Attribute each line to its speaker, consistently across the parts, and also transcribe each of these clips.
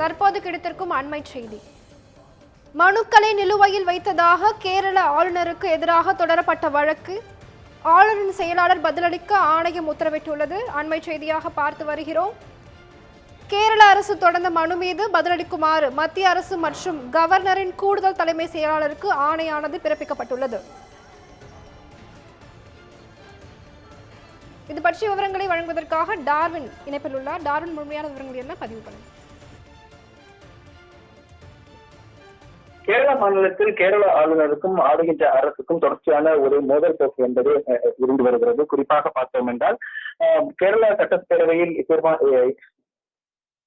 Speaker 1: தற்போது கிடைத்திருக்கும் அண்மை செய்தி. மனுக்களை நிலுவையில் வைத்ததாக கேரள ஆளுநருக்கு எதிராக தொடரப்பட்ட வழக்கு. ஆளுநரின் செயலாளர் பதிலளிக்க ஆணையம் உத்தரவிட்டுள்ளது. அண்மை செய்தியாக பார்த்து வருகிறோம். கேரள அரசு தொடர்ந்த மனு மீது பதிலளிக்குமாறு மத்திய அரசு மற்றும் கவர்னரின் கூடுதல் தலைமை செயலாளருக்கு ஆணையானது பிறப்பிக்கப்பட்டுள்ளது. இது பற்றிய விவரங்களை வழங்குவதற்காக டார்வின் இணைப்பில் உள்ளார். டார்வின் முழுமையான விவரங்கள் என்ன பதிவு பண்ணுங்கள்.
Speaker 2: கேரள மாநிலத்தில் கேரள ஆளுநருக்கும் ஆளுகின்ற அரசுக்கும் தொடர்ச்சியான ஒரு மோதல் போக்கு என்பது இருந்து வருகிறது. குறிப்பாக பார்த்தோம் என்றால் கேரள சட்டப்பேரவையில்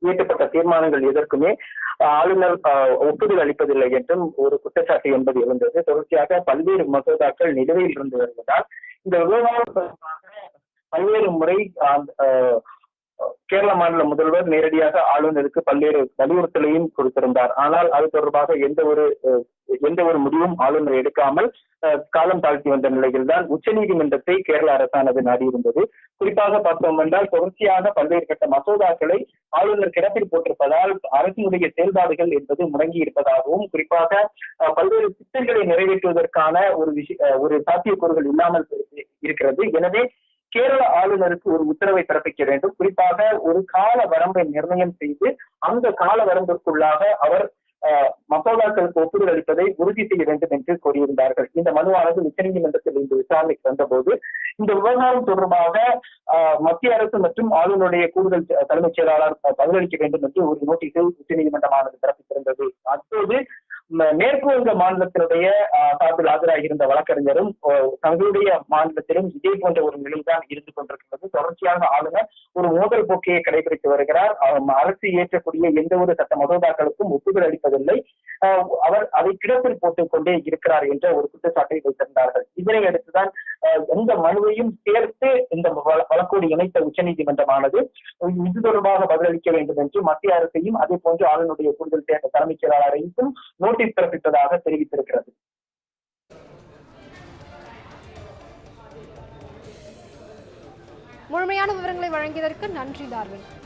Speaker 2: இயற்றப்பட்ட தீர்மானங்கள் எதற்குமே ஆளுநர் ஒப்புதல் அளிப்பதில்லை என்றும் ஒரு குற்றச்சாட்டு என்பது இருந்தது தொடர்ச்சியாக பல்வேறு மசோதாக்கள் நிலுவையில் இருந்து வருவதால் இந்த விவகாரம் தொடர்பாக பல்வேறு முறை கேரள மாநில முதல்வர் நேரடியாக ஆளுநருக்கு பல்வேறு வலியுறுத்தலையும் கொடுத்திருந்தார். ஆனால் அது தொடர்பாக எந்த ஒரு எந்த ஒரு முடிவும் ஆளுநர் எடுக்காமல் காலம் தாழ்த்தி வந்த நிலையில்தான் உச்சநீதிமன்றத்தை கேரள அரசானது நாடியிருந்தது. குறிப்பாக பார்த்தோம் என்றால் தொடர்ச்சியாக பல்வேறு கட்ட மசோதாக்களை ஆளுநர் கிடப்பில் போட்டிருப்பதால் அரசினுடைய செயல்பாடுகள் என்பது முடங்கி இருப்பதாகவும் குறிப்பாக பல்வேறு திட்டங்களை நிறைவேற்றுவதற்கான ஒரு விஷய அஹ், ஒரு சாத்தியக்கூறுகள் இல்லாமல் இருக்கிறது. எனவே கேரள ஆளுநருக்கு ஒரு உத்தரவை பிறப்பிக்க வேண்டும். குறிப்பாக ஒரு கால வரம்பை நிர்ணயம் செய்து அந்த கால வரம்பிற்குள்ளாக அவர் மசோதாக்களுக்கு ஒப்புதல் அளிப்பதை உறுதி செய்ய வேண்டும் என்று கூறியிருந்தார்கள் இந்த மனுவானது உச்சநீதிமன்றத்தில் இருந்து விசாரணைக்கு வந்தபோது இந்த விவகாரம் தொடர்பாக மத்திய அரசு மற்றும் ஆளுநருடைய கூடுதல் தலைமைச் செயலாளர் பதிலளிக்க வேண்டும் என்று ஒரு நோட்டீஸை உச்சநீதிமன்றமானது பிறப்பித்திருந்தது. அப்போது மேற்கு வங்க மாநிலத்தினுடைய அஹ், சார்பில் ஆஜராகியிருந்த வழக்கறிஞரும் தங்களுடைய மாநிலத்திலும் இதே போன்ற ஒரு நிலைதான் இருந்து கொண்டிருக்கிறது தொடர்ச்சியாக ஆளுநர் ஒரு மோதல் போக்கையை கடைபிடித்து வருகிறார். அவர் அரசு இயற்றக்கூடிய எந்த ஒரு சட்ட மசோதாக்களுக்கும் ஒப்புதல் அளிப்பதில்லை. அவர் அதை கிடப்பில் போட்டுக் கொண்டே இருக்கிறார் என்ற ஒரு குற்றச்சாட்டை வைத்திருந்தார்கள். இதனை அடுத்துதான் இந்த மனுவையும் சேர்த்து இந்த வழக்கோடு இணைத்த உச்சநீதிமன்றமானது இது தொடர்பாக பதிலளிக்க வேண்டும் என்று மத்திய அரசையும் அதே போன்று ஆளுநருடைய கூடுதல் தே- தலைமைச் செயலாளரையும் நோட்டீஸ் பிறப்பித்ததாக தெரிவித்திருக்கிறது.
Speaker 1: முழுமையான விவரங்களை வழங்கியதற்கு நன்றி டார்வின்.